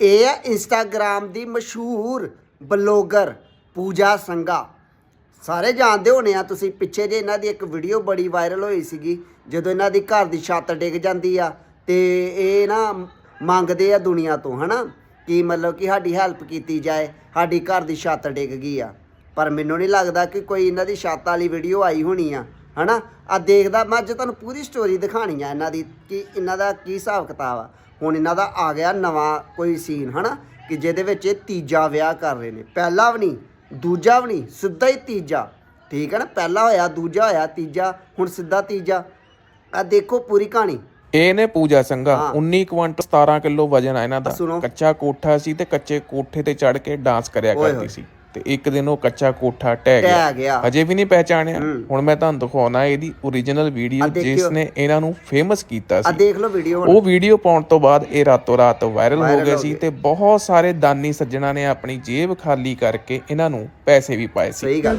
ਇਹ ਹੈ ਇੰਸਟਾਗ੍ਰam ਦੀ ਮਸ਼ਹੂਰ ਬਲੌਗਰ ਪੂਜਾ ਸੰਗਾ ਸਾਰੇ ਜਾਣਦੇ ਹੋਣੇ ਆ ਤੁਸੀਂ, ਪਿੱਛੇ ਜੇ ਇਹਨਾਂ ਦੀ ਇੱਕ ਵੀਡੀਓ ਬੜੀ ਵਾਇਰਲ ਹੋਈ ਸੀਗੀ, ਜਦੋਂ ਇਹਨਾਂ ਦੀ ਘਰ ਦੀ ਛੱਤ ਡਿੱਗ ਜਾਂਦੀ ਆ ਤੇ ਇਹ ਨਾ ਮੰਗਦੇ ਆ ਦੁਨੀਆ ਤੋਂ, ਹਨਾ? ਕਿ ਮਤਲਬ ਕਿ ਸਾਡੀ ਹੈਲਪ ਕੀਤੀ ਜਾਏ, ਸਾਡੀ ਘਰ ਦੀ ਛੱਤ ਡਿੱਗ ਗਈ ਆ। ਪਰ ਮੈਨੂੰ ਨਹੀਂ ਲੱਗਦਾ ਕਿ ਕੋਈ ਇਹਨਾਂ ਦੀ ਛੱਤ ਵਾਲੀ ਵੀਡੀਓ ਆਈ ਹੋਣੀ ਆ, ਹਨਾ? ਆ ਦੇਖਦਾ, ਮੈਂ ਅੱਜ ਤੁਹਾਨੂੰ ਪੂਰੀ ਸਟੋਰੀ ਦਿਖਾਣੀ ਆ ਇਹਨਾਂ ਦੀ, ਕਿ ਇਹਨਾਂ ਦਾ ਕੀ ਹਿਸਾਬ ਕਿਤਾਬ ਆ। ਹੁਣ ਇਹਨਾਂ ਦਾ ਆ ਗਿਆ ਨਵਾਂ ਕੋਈ ਸੀਨ ਹਨਾ? ਕਿ ਜਿਹਦੇ ਵਿੱਚ ਇਹ ਤੀਜਾ ਵਿਆਹ ਕਰ ਰਹੇ ਨੇ। ਪਹਿਲਾ ਵੀ ਨਹੀਂ ਦੂਜਾ ਵੀ ਨਹੀਂ ਸਿੱਧਾ ਹੀ ਤੀਜਾ। ਠੀਕ ਹੈ ਨਾ? ਪਹਿਲਾ ਹੋਇਆ ਦੂਜਾ ਹੋਇਆ ਤੀਜਾ ਹੁਣ ਸਿੱਧਾ ਤੀਜਾ। ਆ ਦੇਖੋ ਪੂਰੀ ਕਹਾਣੀ। ਇਹ ਨੇ ਪੂਜਾ ਸੰਘਾ ਹਾਂ। 19 ਕੁਇੰਟਲ 17 ਕਿਲੋ ਵਜਨ ਆ ਇਹਨਾਂ ਦਾ। ਕੱਚਾ ਕੋਠਾ ਸੀ ਤੇ ਕੱਚੇ ਕੋਠੇ ਤੇ ਚੜ ਕੇ ਡਾਂਸ ਕਰਿਆ। ਕਰਦੀ ਸੀ। ਤੇ ਇੱਕ ਦਿਨ ਉਹ ਕੱਚਾ ਕੋਠਾ ਟਹਿ ਗਿਆ। ਟਹਿ ਗਿਆ। ਹਜੇ ਵੀ ਨਹੀਂ ਪਹਿਚਾਣਿਆ। ਹੁਣ ਮੈਂ ਤੁਹਾਨੂੰ ਦਿਖਾਉਣਾ ਇਹਦੀ ਓਰੀਜਨਲ ਵੀਡੀਓ ਆ। ਜਿਸ ਨੇ ਇਹਨਾਂ ਨੂੰ ਫੇਮਸ ਕੀਤਾ ਆ ਸੀ। ਦੇਖ ਲਓ ਵੀਡੀਓ ਉਹ ਵੀਡੀਓ ਪਾਉਣ ਤੋਂ ਬਾਅਦ ਇਹ ਰਾਤੋਂ ਰਾਤ ਵਾਇਰਲ ਹੋ ਗਏ ਸੀ। ਤੇ ਬਹੁਤ ਸਾਰੇ ਦਾਨੀ ਸੱਜਣਾ ਨੇ ਆਪਣੀ ਜੇਬ ਖਾਲੀ ਕਰਕੇ ਇਹਨਾਂ ਨੂੰ ਪੈਸੇ ਵੀ ਪਾਏ ਸੀ। ਸਹੀ ਗੱਲ।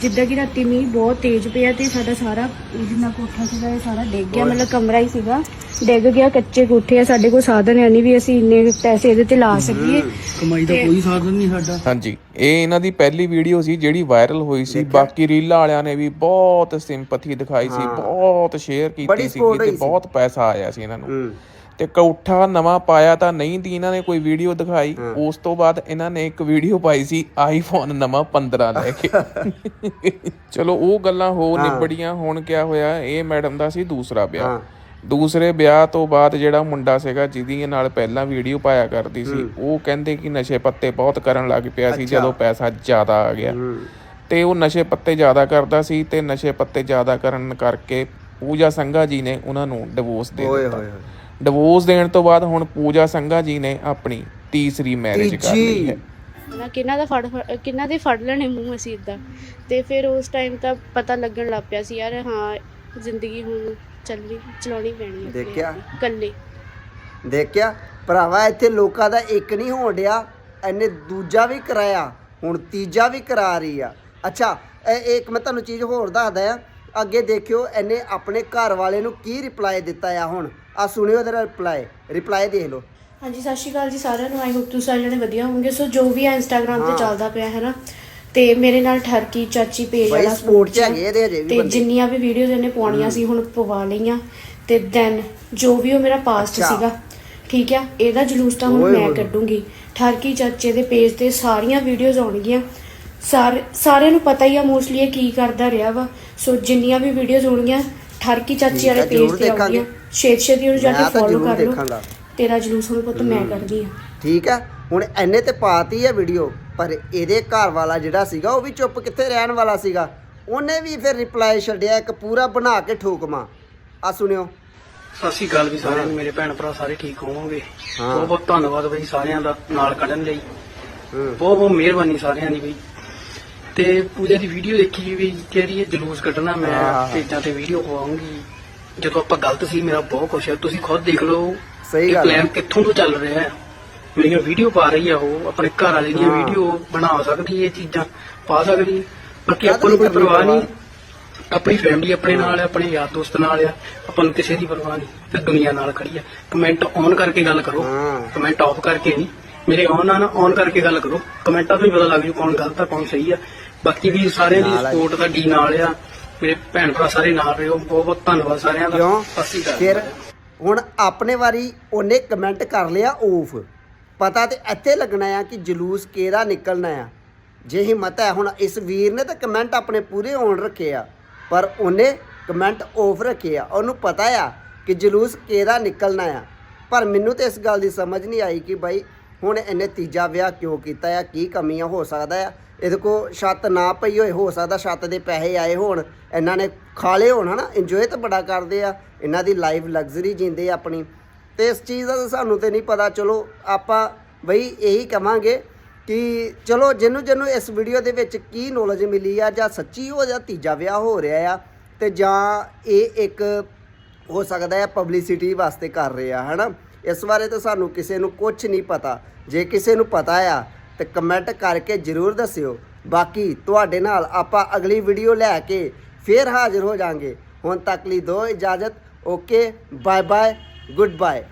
ਜਿੱਦਾਂ ਕਿ ਰਾਤੀ ਮੀਂਹ ਬਹੁਤ ਤੇਜ਼ ਪਿਆ ਤੇ ਸਾਡਾ ਸਾਰਾ ਜਿੰਨਾ ਕੋਠਾ ਸੀਗਾ ਇਹ ਸਾਰਾ ਡਿੱਗ ਗਿਆ ਮਤਲਬ ਕਮਰਾ ਹੀ ਸੀਗਾ। ਡਿੱਗ ਗਿਆ ਕੱਚੇ ਕੋਠੇ ਆ ਸਾਡੇ ਕੋਲ ਸਾਧਨ ਹੈ ਨਹੀਂ ਵੀ ਅਸੀਂ ਇੰਨੇ ਪੈਸੇ ਇਹਦੇ ਤੇ ਲਾ ਸਕੀਏ। ਕਮਾਈ ਦਾ ਕੋਈ ਸਾਧਨ ਨਹੀਂ ਸਾਡਾ। ਹਾਂਜੀ ਇਹ ਇਹਨਾਂ ਦੀ ਪਹਿਲੀ ਵੀਡੀਓ ਸੀ ਜਿਹੜੀ ਵਾਇਰਲ ਹੋਈ ਸੀ। ਬਾਕੀ ਰੀਲਾਂ ਵਾਲਿਆਂ ਨੇ ਵੀ ਬਹੁਤ ਸਿੰਪਥੀ ਦਿਖਾਈ ਸੀ ਬਹੁਤ ਸ਼ੇਅਰ ਕੀਤੀ ਸੀ ਤੇ। ਬਹੁਤ ਪੈਸਾ ਆਇਆ ਸੀ ਇਹਨਾਂ ਨੂੰ। ਤੇ ਕੌਠਾ ਨਵਾਂ ਪਾਇਆ ਤਾਂ ਨਹੀਂ ਦੀ ਇਹਨਾਂ ਨੇ ਕੋਈ ਵੀਡੀਓ ਦਿਖਾਈ ਉਸ ਤੋਂ ਬਾਅਦ ਇਹਨਾਂ ਨੇ ਇੱਕ ਵੀਡੀਓ ਪਾਈ ਸੀ ਆਈਫੋਨ ਨਵਾਂ 15 ਲੈ ਕੇ। ਚਲੋ ਉਹ ਗੱਲਾਂ ਹੋਰ ਨਿਬੜੀਆਂ ਹੁਣ ਕਿਆ ਹੋਇਆ ਇਹ ਮੈਡਮ ਦਾ ਸੀ ਦੂਸਰਾ ਵਿਆਹ। ਹਾਂ। ਦੂਸਰੇ ਵਿਆਹ ਤੋਂ ਬਾਅਦ ਜਿਹੜਾ ਮੁੰਡਾ ਸੀਗਾ ਜਿਹਦੀ ਨਾਲ ਪਹਿਲਾਂ ਵੀਡੀਓ ਪਾਇਆ ਕਰਦੀ ਸੀ ਉਹ ਕਹਿੰਦੇ ਕਿ ਨਸ਼ੇ ਪੱਤੇ ਬਹੁਤ ਕਰਨ ਲੱਗ ਪਿਆ ਸੀ ਜਦੋਂ ਪੈਸਾ ਜ਼ਿਆਦਾ ਆ ਗਿਆ। ਹੂੰ। ਤੇ ਉਹ ਨਸ਼ੇ ਪੱਤੇ ਜ਼ਿਆਦਾ ਕਰਦਾ ਸੀ ਤੇ ਨਸ਼ੇ ਪੱਤੇ ਜ਼ਿਆਦਾ ਕਰਨ ਕਰਕੇ ਪੂਜਾ ਸੰਘਾ ਜੀ ਨੇ ਉਹਨਾਂ ਨੂੰ ਡਿਵੋਰਸ ਦੇ ਦਿੱਤਾ। ਡਿਵੋਰਸ ਦੇਣ ਤੋਂ ਬਾਅਦ ਹੁਣ ਪੂਜਾ ਸੰਘਾ ਜੀ ਨੇ ਆਪਣੀ ਤੀਸਰੀ ਮੈਰਿਜ ਕਰ ਲਈ ਹੈ। ਨਾ ਕਿਹਨਾਂ ਦਾ ਫੜ ਫੜ- ਕਿਹਨਾਂ ਦੇ ਫੜ ਲੈਣੇ ਮੂੰਹ ਅਸੀਂ ਇਦਾਂ ਤੇ ਫਿਰ ਉਸ ਟਾਈਮ ਤਾਂ ਪਤਾ ਲੱਗਣ ਲੱਗ ਪਿਆ ਸੀ ਯਾਰ ਹਾਂ ਜ਼ਿੰਦਗੀ ਹੁਣ ਚੱਲਣੀ ਚਲਾਉਣੀ ਪੈਣੀ ਹੈ ਦੇਖਿਆ? ਕੱਲੇ ਦੇਖਿਆ? ਭਰਾਵਾ ਇੱਥੇ ਲੋਕਾਂ ਦਾ ਇੱਕ ਨਹੀਂ ਹੋਣ ਡਿਆ। ਇਹਨੇ ਦੂਜਾ ਵੀ ਕਰਾਇਆ ਹੁਣ ਤੀਜਾ ਵੀ ਕਰਾ ਰਹੀ ਆ। ਅੱਛਾ ਇਹ ਇੱਕ ਮੈਂ ਤੁਹਾਨੂੰ ਚੀਜ਼ ਹੋਰ ਦੱਸਦਾ ਆ। ਅੱਗੇ ਦੇਖਿਓ ਇਹਨੇ ਆਪਣੇ ਘਰ ਵਾਲੇ ਨੂੰ ਕੀ ਰਿਪਲਾਈ ਦਿੱਤਾ ਆ ਹੁਣ? ਆ ਸੁਣਿਓ ਇਹਦਾ ਰਿਪਲਾਈ ਰਿਪਲਾਈ ਦੇਖ ਲਓ। ਹਾਂਜੀ ਸਤਿ ਸ਼੍ਰੀ ਅਕਾਲ ਜੀ ਸਾਰਿਆਂ ਨੂੰ। ਆਈ ਹੋਪ ਤੁਸੀਂ ਸਾਰੇ ਜਣੇ ਵਧੀਆ ਹੋਵੋਗੇ। ਸੋ ਜੋ ਵੀ ਆ ਇੰਸਟਾਗ੍ਰam ਤੇ ਚੱਲਦਾ ਪਿਆ ਹੈ ਨਾ ਤੇ ਮੇਰੇ ਨਾਲ ਠਰਕੀ ਚਾਚੀ ਪੇਜ ਵਾਲਾ ਸਪੋਰਟ ਚ। ਹੈਗੇ ਇਹਦੇ ਅਜੇ ਵੀ ਤੇ ਜਿੰਨੀਆਂ ਵੀ ਵੀਡੀਓਜ਼ ਇਹਨੇ ਪਾਉਣੀਆਂ ਸੀ ਹੁਣ ਪਵਾ ਲਈਆਂ। ਤੇ ਦੈਨ ਜੋ ਵੀ ਉਹ ਮੇਰਾ ਪਾਸਟ। ਸੀਗਾ ਠੀਕ ਆ? ਇਹਦਾ ਜਲੂਸ ਤਾਂ ਹੁਣ ਮੈਂ। ਕੱਢੂੰਗੀ। ਠਰਕੀ ਚਾਚੇ ਦੇ ਪੇਜ ਤੇ ਸਾਰੀਆਂ ਵੀਡੀਓਜ਼ ਆਉਣਗੀਆਂ। ਸਾਰੇ ਸਾਰਿਆਂ ਨੂੰ ਪਤਾ ਹੀ ਆ ਮੋਸਟਲੀ ਇਹ ਕੀ ਕਰਦਾ ਰਿਹਾ ਵਾ। ਸੋ ਜਿੰਨੀਆਂ ਵੀ ਵੀਡੀਓਜ਼ ਹੋਣਗੀਆਂ ਠਰਕੀ ਚਾਚੀ ਵਾਲੇ ਪੇਜ ਤੇ। ਆਉਣਗੀਆਂ। ਛੇਤੀ ਛੇਤੀ ਉਹਨੂੰ ਜਾ ਮੈਂ ਕੇ ਤਾਂ ਫੋਲੋ ਜ਼ਰੂਰ ਕਰ ਲਓ। ਦੇਖਾਂਗਾ। ਤੇਰਾ ਜਲੂਸ ਹੁਣ ਪੁੱਤ ਮੈਂ ਕੱਢਦੀ ਆ। ਠੀਕ ਹੈ। ਹੁਣ ਐਨੇ ਤੇ ਪਾਤੀ ਹੈ ਵੀਡੀਓ ਪਰ ਇਹਦੇ ਘਰ ਵਾਲਾ ਜਿਹੜਾ ਸੀਗਾ ਉਹ ਵੀ ਚੁੱਪ ਕਿੱਥੇ ਰਹਿਣ ਵਾਲਾ ਸੀਗਾ? ਉਹਨੇ ਵੀ ਫਿਰ ਰਿਪਲਾਈ ਛੱਡਿਆ ਇੱਕ ਪੂਰਾ ਬਣਾ ਕੇ ਠੋਕਮਾ ਆ ਸੁਣਿਓ। ਸਤਿ ਸ਼੍ਰੀ ਅਕਾਲ ਵੀ ਸਾਰਿਆਂ ਨੂੰ ਮੇਰੇ ਭੈਣ ਭਰਾ ਸਾਰੇ ਠੀਕ ਹੋਵੋਗੇ? ਹਾਂ। ਬਹੁਤ ਬਹੁਤ ਧੰਨਵਾਦ ਬਈ ਸਾਰਿਆਂ ਦਾ ਨਾਲ ਕੱਢਣ ਲਈ। ਹੂੰ। ਬਹੁਤ ਬਹੁਤ ਮਿਹਰਬਾਨੀ ਸਾਰਿਆਂ ਦੀ ਬਈ। ਤੇ ਪੂਜਾ ਦੀ ਵੀਡੀਓ ਦੇਖੀ ਵੀ ਕਿਹੜੀ ਹੈ? ਜਲੂਸ ਕੱਢਣਾ ਮੈਂ ਹਾਂ। ਪੇਜਾਂ ਤੇ ਵੀਡੀਓ ਪਾਉਂਗੀ ਜਦੋਂ ਆਪਾਂ ਗਲਤ ਸੀ ਮੇਰਾ ਬਹੁਤ ਖੁਸ਼ ਹੈ। ਤੁਸੀਂ ਖੁਦ ਦੇਖ ਲਓ ਸਹੀ ਗੱਲ ਹੈ। ਪਲਾਨ ਕਿੱਥੋਂ ਤੋਂ ਚੱਲ ਰਿਹਾ ਹੈ। ਮੇਰੀਆਂ ਵੀਡੀਓ ਪਾ ਰਹੀ ਆ ਉਹ ਆਪਣੇ ਘਰ ਵਾਲੇ ਦੀਆਂ। ਵੀਡੀਓ ਬਣਾ ਸਕਦੀ ਇਹ ਚੀਜ਼ਾਂ ਪਾ ਸਕਦੀ। ਬਾਕੀ ਆਪਾਂ ਨੂੰ ਕੋਈ ਪਰਵਾਹ ਨਹੀਂ। ਆਪਣੀ ਫੈਮਿਲੀ ਆਪਣੇ ਨਾਲ ਹੈ ਆਪਣੇ ਯਾਰ ਦੋਸਤ ਨਾਲ ਆ ਆਪਾਂ ਨੂੰ ਕਿਸੇ ਦੀ ਪਰਵਾਹ ਨਹੀਂ। ਤੇ ਦੁਨੀਆ ਨਾਲ ਖੜੀ ਆ ਕਮੈਂਟ ਔਨ ਕਰਕੇ ਗੱਲ ਕਰੋ। ਕਮੈਂਟ ਆਫ ਕਰਕੇ ਨਹੀਂ। ਮੇਰੇ ਔਨ ਆ ਨਾ ਔਨ ਕਰਕੇ ਗੱਲ ਕਰੋ। ਕਮੈਂਟਾਂ ਤੋਂ ਹੀ ਪਤਾ ਲੱਗ ਜੂ ਕੌਣ ਗਲਤ ਆ ਕੌਣ ਸਹੀ ਆ। ਬਾਕੀ ਵੀ ਸਾਰਿਆਂ ਦੀ। ਸਪੋਰਟ ਤੁਹਾਡੀ ਨਾਲ ਆ। ਮੇਰੇ ਭੈਣ ਭਰਾ ਸਾਰੇ ਨਾਲ ਰਹੋ ਬਹੁਤ ਬਹੁਤ ਧੰਨਵਾਦ ਸਾਰਿਆਂ ਦਾ। ਕਿਉਂ? ਅਕਾਲ। ਫਿਰ ਹੁਣ ਆਪਣੇ ਵਾਰੀ ਉਹਨੇ ਕਮੈਂਟ ਕਰ ਲਿਆ ਓਫ ਪਤਾ ਤੇ ਇੱਥੇ ਲੱਗਣਾ ਆ ਕਿ ਜਲੂਸ ਕਿਹੜਾ ਨਿਕਲਣਾ ਆ। ਜੇ ਹਿੰਮਤ ਹੈ ਹੁਣ ਇਸ ਵੀਰ ਨੇ ਤਾਂ ਕਮੈਂਟ ਆਪਣੇ ਪੂਰੇ ਔਨ ਰੱਖੇ ਆ। ਪਰ ਉਹਨੇ ਕਮੈਂਟ ਆਫ ਰੱਖੇ ਆ। ਉਹਨੂੰ ਪਤਾ ਆ ਕਿ ਜਲੂਸ ਕਿਹਦਾ ਨਿਕਲਣਾ ਆ। ਪਰ ਮੈਨੂੰ ਤੇ ਇਸ ਗੱਲ ਦੀ ਸਮਝ ਨਹੀਂ ਆਈ ਕਿ ਬਾਈ ਹੁਣ ਇਹਨੇ ਤੀਜਾ ਵਿਆਹ ਕਿਉਂ ਕੀਤਾ ਆ? ਕੀ ਕਮੀਆਂ ਹੋ ਸਕਦਾ ਆ? ਇਹਦੇ ਕੋ ਛੱਤ ਨਾ ਪਈ ਹੋਏ, ਹੋ ਸਕਦਾ ਛੱਤ ਦੇ ਪੈਸੇ ਆਏ ਹੋਣ। ਇਹਨਾਂ ਨੇ ਖਾਲੇ ਲਏ ਹੋਣ, ਹਨਾ? ਇੰਜੋਏ ਤਾਂ ਬੜਾ ਕਰਦੇ ਆ। ਇਹਨਾਂ ਦੀ ਲਾਈਫ ਲਗਜ਼ਰੀ ਜਿੰਦੇ ਆ ਆਪਣੀ। ਤੇ ਇਸ ਚੀਜ਼ ਦਾ ਤਾਂ ਸਾਨੂੰ ਤੇ ਨਹੀਂ ਪਤਾ। ਚਲੋ, ਆਪਾਂ ਬਈ ਇਹੀ ਕਵਾਂਗੇ ਕਿ ਚਲੋ, ਜਿਹਨੂੰ ਜਿਹਨੂੰ ਇਸ ਵੀਡੀਓ ਦੇ ਵਿੱਚ ਕੀ ਨੌਲੇਜ ਮਿਲੀ ਆ, ਜਾਂ ਸੱਚੀ ਹੋ ਜਾਂ ਤੀਜਾ ਵਿਆਹ ਹੋ ਰਿਹਾ ਆ, ਤੇ ਜਾਂ ਇਹ ਇੱਕ ਹੋ ਸਕਦਾ ਹੈ ਪਬਲਿਸਿਟੀ ਵਾਸਤੇ ਕਰ ਰਿਹਾ ਆ ਹਨਾ? ਇਸ ਬਾਰੇ ਤਾਂ ਸਾਨੂੰ ਕਿਸੇ ਨੂੰ ਕੁਝ ਨਹੀਂ ਪਤਾ। ਜੇ ਕਿਸੇ ਨੂੰ ਪਤਾ ਆ, ਤੇ ਕਮੈਂਟ ਕਰਕੇ ਜਰੂਰ ਦੱਸਿਓ। ਬਾਕੀ ਤੁਹਾਡੇ ਨਾਲ ਆਪਾਂ ਅਗਲੀ ਵੀਡੀਓ ਲੈ ਕੇ ਫੇਰ ਹਾਜ਼ਰ ਹੋ ਜਾਾਂਗੇ। ਹੁਣ ਤੱਕ ਲਈ ਦੋ ਇਜਾਜ਼ਤ। Okay bye bye goodbye